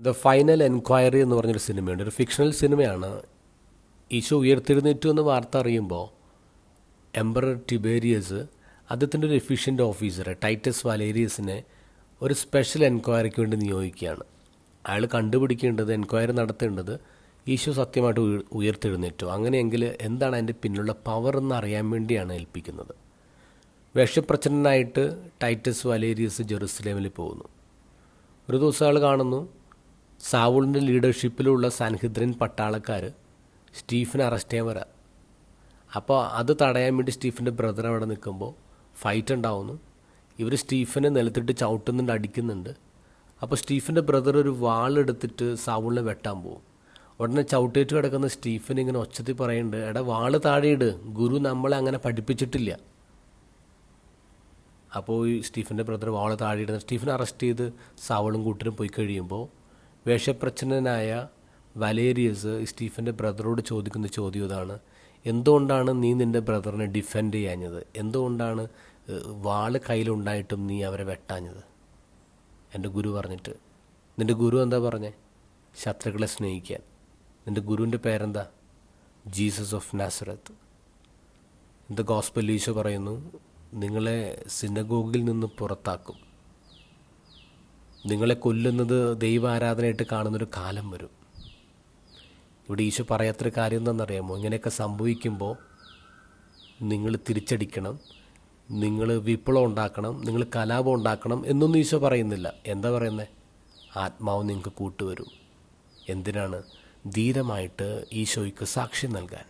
The final enquiry എന്ന് പറഞ്ഞൊരു സിനിമയുണ്ട്. ഒരു ഫിക്ഷണൽ സിനിമയാണ്. ഈശോ ഉയർത്തെഴുന്നേറ്റു എന്ന് വാർത്ത അറിയുമ്പോൾ എംബറർ ടിബേരിയസ് അദ്ദേഹത്തിന്റെ ഒരു എഫിഷ്യന്റ് ഓഫീസറെ ടൈറ്റസ് വാലേരിയസിനെ ഒരു സ്പെഷ്യൽ എൻക്വയറിക്ക് വേണ്ടി നിയോഗിക്കുകയാണ്. അയാൾ കണ്ടുപിടിക്കേണ്ടത് എൻക്വയറി നടത്തേണ്ടത് ഈശോ സത്യമായിട്ട് ഉയർ- ഉയർത്തെഴുന്നേറ്റു അങ്ങനെയെങ്കിൽ എന്താണ് അതിന്റെ പിന്നിലുള്ള പവർ എന്ന് അറിയാൻ വേണ്ടിയാണ് ഏൽപ്പിക്കുന്നത്. വേഷപ്രച്ഛനായിട്ട് ടൈറ്റസ് വലേരിയസ് ജെറുസലേമിൽ പോകുന്നു. ഒരു ദിവസം ആൾ കാണുന്നു സാവൂളിന്റെ ലീഡർഷിപ്പിലുള്ള സൻഹിദ്രൻ പട്ടാളക്കാർ സ്റ്റീഫനെ അറസ്റ്റ് ചെയ്യാൻ വരാം. അപ്പോൾ അത് തടയാൻ വേണ്ടി സ്റ്റീഫന്റെ ബ്രദർ അവിടെ നിൽക്കുമ്പോൾ ഫൈറ്റ് ഉണ്ടാവുന്നു. ഇവർ സ്റ്റീഫനെ നിലത്തിട്ട് ചവിട്ടുന്നുണ്ട് അടിക്കുന്നുണ്ട്. അപ്പോൾ സ്റ്റീഫന്റെ ബ്രദർ ഒരു വാളെടുത്തിട്ട് സാവൂളിനെ വെട്ടാൻ പോകും ഉടനെ ചവിട്ടേറ്റ് കിടക്കുന്ന സ്റ്റീഫൻ ഇങ്ങനെ ഒച്ചത്തിൽ പറയുന്നുണ്ട് എടാ വാൾ താഴെയിട് ഗുരു നമ്മളെ അങ്ങനെ പഠിപ്പിച്ചിട്ടില്ല. അപ്പോൾ ഈ സ്റ്റീഫന്റെ ബ്രദർ വാൾ താഴെയിടുന്ന സ്റ്റീഫനെ അറസ്റ്റ് ചെയ്ത് സാവളും കൂട്ടരും പോയി കഴിയുമ്പോൾ വേഷപ്രച്ഛന്നനായ വലേരിയസ് സ്റ്റീഫന്റെ ബ്രദറോട് ചോദിക്കുന്ന ചോദ്യം ഇതാണ്. എന്തുകൊണ്ടാണ് നീ നിന്റെ ബ്രദറിനെ ഡിഫെൻഡ് ചെയ്യാഞ്ഞത്? എന്തുകൊണ്ടാണ് വാൾ കയ്യിലുണ്ടായിട്ടും നീ അവരെ വെട്ടാഞ്ഞത്? എന്റെ ഗുരു പറഞ്ഞിട്ട്. നിന്റെ ഗുരു എന്താ പറഞ്ഞേ? ശത്രുക്കളെ സ്നേഹിക്കാൻ. നിന്റെ ഗുരുവിന്റെ പേരെന്താ? Jesus of Nazareth. ഇത് ഗോസ്പൽ ഈശോ പറയുന്നു നിങ്ങളെ സിനഗോഗിൽ നിന്ന് പുറത്താക്കും. നിങ്ങളെ കൊല്ലുന്നത് ദൈവാരാധനയായിട്ട് കാണുന്നൊരു കാലം വരും. ഇവിടെ ഈശോ പറയാത്തൊരു കാര്യം എന്താണെന്നറിയാമോ? ഇങ്ങനെയൊക്കെ സംഭവിക്കുമ്പോൾ നിങ്ങൾ തിരിച്ചടിക്കണം നിങ്ങൾ വിപ്ലവം ഉണ്ടാക്കണം നിങ്ങൾ കലാപം ഉണ്ടാക്കണം എന്നൊന്നും ഈശോ പറയുന്നില്ല. എന്താ പറയുന്നത് ആത്മാവ് നിങ്ങൾക്ക് കൂട്ടുവരും. എന്തിനാണ്? ധീരമായിട്ട് ഈശോയ്ക്ക് സാക്ഷ്യം നൽകാൻ.